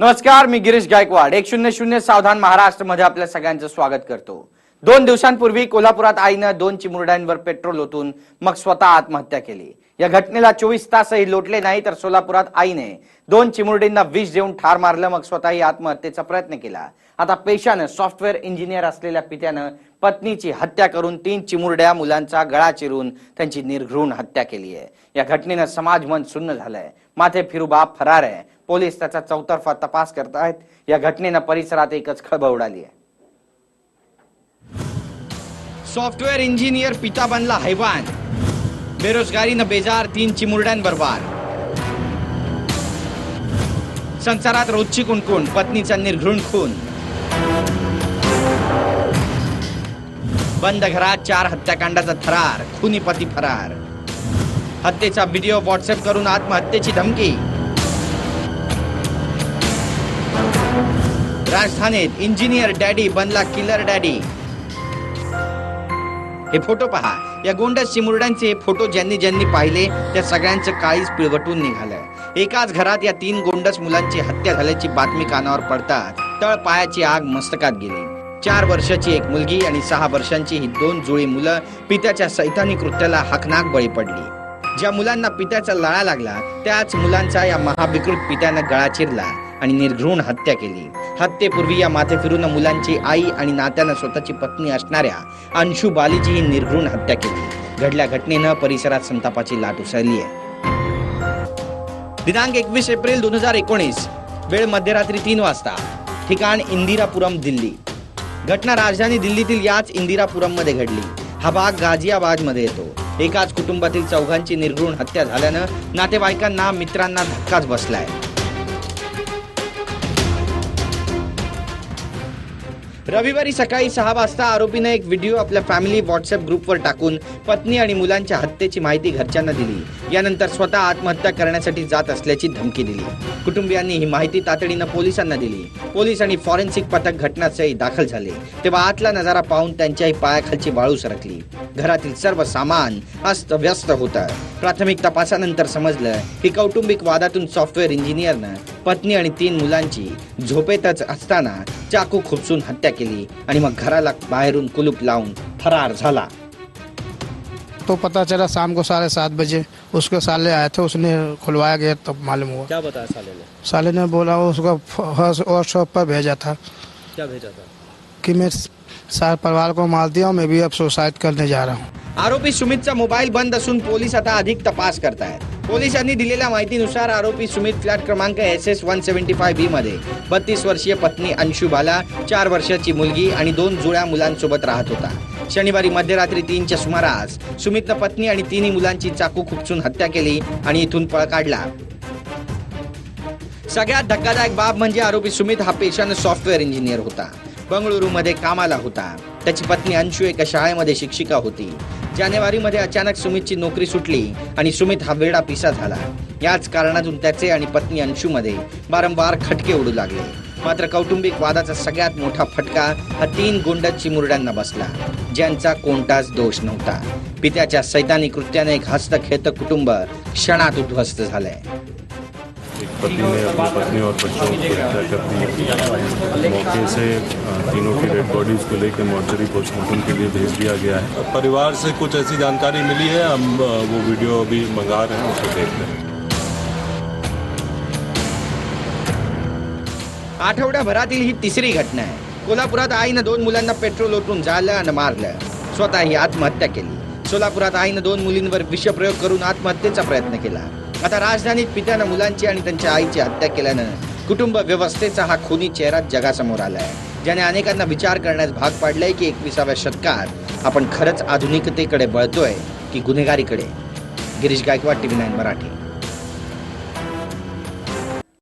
नमस्कार मी गिरीश गायकवाड. एक शून्य शून्य सावधान महाराष्ट्रमध्ये आपल्या सगळ्यांचं स्वागत करतो. दोन दिवसांपूर्वी कोल्हापुरात आईनं दोन चिमुरड्यांवर पेट्रोल ओतून मग स्वतः आत्महत्या केली. या घटनेला चोवीस तासही लोटले नाही तर सोलापुरात आईने दोन चिमुरडींना विष देऊन ठार मारलं मग स्वतःही आत्महत्येचा प्रयत्न केला. आता पेशानं सॉफ्टवेअर इंजिनियर असलेल्या पित्यानं पत्नीची हत्या करून तीन चिमुरड्या मुलांचा गळा चिरून त्यांची निर्घृण हत्या केली आहे. या घटनेनं समाज मन सुन्न झालंय. माथे फिरूबा फरार आहे. पोलीस त्याचा चौतर्फा तपास करत आहेत या घटनेनं परिसरात एकच खळबळ उडाली आहे. सॉफ्टवेअर इंजिनियर पिता बनला हैवान. बेरोजगारीनं बेजार तीन चिमुरड्यांबरोबर संसारात रोजची कुणकुण पत्नीचा निर्घृण खून. बंद घरात चार हत्याकांडाचा थरार खुनी पती फरार. हत्येचा व्हिडिओ व्हॉट्सअप करून आत्महत्येची धमकी. राजधानीत इंजिनियर डॅडी बनला किलर डॅडी. हे फोटो पहा. या गोंडस चिमुरड्यांचे फोटो ज्यांनी ज्यांनी पाहिले त्या सगळ्यांचं काळीच पिळवटून निघालं एकाच घरात या तीन गोंडस मुलांची हत्या झाल्याची बातमी कानावर पडतात. तळ पायाची आग मस्तकात गेली. चार वर्षाची एक मुलगी आणि सहा वर्षांची ही दोन जुळी मुलं पित्याच्या सैतानी कृत्याला हकनाक बळी पडली. ज्या मुलांना पित्याचा लळा लागला त्याच मुलांचा या महाविकृत पित्यानं गळा चिरला. आणि निर्घृण हत्या केली. हत्येपूर्वी या माथे फिरून मुलांची आई आणि नात्यानं स्वतःची पत्नी असणाऱ्या अंशू बालीची ही निर्घृण हत्या केली. घडल्या घटनेनं परिसरात संतापाची लाट उसळली आहे. दिनांक एकवीस एप्रिल दोन हजार एकोणीस वेळ मध्यरात्री तीन वाजता ठिकाण इंदिरापुरम दिल्ली. घटना राजधानी दिल्लीतील याच इंदिरापुरममध्ये घडली. हा भाग गाझियाबादमध्ये येतो. एकाच कुटुंबातील चौघांची निर्घृण हत्या झाल्यानं नातेवाईकांना मित्रांना धक्काच बसलाय. रविवारी सकाळी सहा वाजता आरोपीने एक व्हिडिओ आपल्या फॅमिली व्हॉट्सअप ग्रुपवर टाकून पत्नी आणि मुलांच्या हत्येची माहिती घरच्यांना दिली. यानंतर स्वतः आत्महत्या करण्यासाठी जात असल्याची धमकी दिली. कुटुंबियांनी ही माहिती तातडीनं पोलिसांना दिली. पोलीस आणि फॉरेन्सिक पथक घटनास्थळी दाखल झाले. तेव्हा आतला नजारा पाहून त्यांच्याही पायाखालची वाळू सरकली. घरातील सर्व सामान अस्त व्यस्त होतं. प्राथमिक तपासानंतर समजलं की कौटुंबिक वादातून सॉफ्टवेअर इंजिनियरनं पत्नी आणि तीन मुलांची झोपेतच असताना चाकू खुपसून हत्या केली आणि मग घराला बाहेरून कुलूप लावून फरार झाला. तो पता चला शाम को साढ़े सात बजे। उसके साले आए थे उसने खुलवाया गया तब मालूम हुआ। क्या बताया साले ने? साले ने बोला उसका व्हाट्सएप पर भेजा था। क्या भेजा था? कि मैं सारे परिवार को मार दिया मैं भी अब सुसाइड करने जा रहा हूँ। आरोपी सुमितचा मोबाईल बंद असून पोलीस आता अधिक तपास करतायत. पोलिसांनी दिलेल्या माहितीनुसार आरोपी सुमित फ्लॅट क्रमांक S S one seventy five B मध्ये बत्तीस वर्षीय पत्नी अंशू बाला चार वर्षाची मुलगी आणि दोन जुळ्या मुलांसोबत राहत होता. शनिवारी मध्यरात्री तीनच्या सुमारास सुमितनं पत्नी आणि तिन्ही मुलांची चाकू खुपसून हत्या केली आणि इथून पळ काढला. सगळ्यात धक्कादायक बाब म्हणजे आरोपी सुमित हा पेशानं सॉफ्टवेअर इंजिनियर होता. बंगळुरूमध्ये कामाला होता. त्याची पत्नी अंशू एका शाळेमध्ये शिक्षिका होती. जानेवारीमध्ये अचानक सुमितची नोकरी सुटली आणि सुमित हा वेडा पिसा झाला. याच कारणातून त्याचे आणि पत्नी अंशूमध्ये वारंवार खटके उडू लागले. मात्र कौटुंबिक वादाचा सगळ्यात मोठा फटका हा तीन गुंडा चिमुरड्यांना बसला ज्यांचा कोणताच दोष नव्हता. पित्याच्या सैतानी कृत्याने एक हस्त खेळतं कुटुंब क्षणात उद्ध्वस्त झालंय. एक पति ने अपनी पत्नी और बच्चों को हत्या कर दी मौके से तीनों की डेड बॉडीज को लेकर मॉर्चरी पोस्टमार्टम के लिए भेज दिया गया है। परिवार से कुछ ऐसी जानकारी मिली है? हम वो वीडियो अभी मंगा रहे हैं उसको देख रहे हैं। आठवड्याभरातील ही तिसरी घटना आहे. कोल्हापुरात आईनं दोन मुलांना पेट्रोल ओतून जाळलं आणि मारलं. स्वतः ही आत्महत्या केली. सोलापुरात आईनं दोन मुलींवर विषप्रयोग करून आत्महत्येचा प्रयत्न केला. आता राजधानीत पित्यानं मुलांची आणि त्यांच्या आईची हत्या केल्यानं कुटुंब व्यवस्थेचा हा खुनी चेहरा जगासमोर आलाय. ज्याने अनेकांना विचार करण्यास भाग पाडलाय की एकविसाव्या शतकात आपण खरंच आधुनिकतेकडे बळतोय की गुन्हेगारीकडे. Girish Gaikwad TV nine Marathi.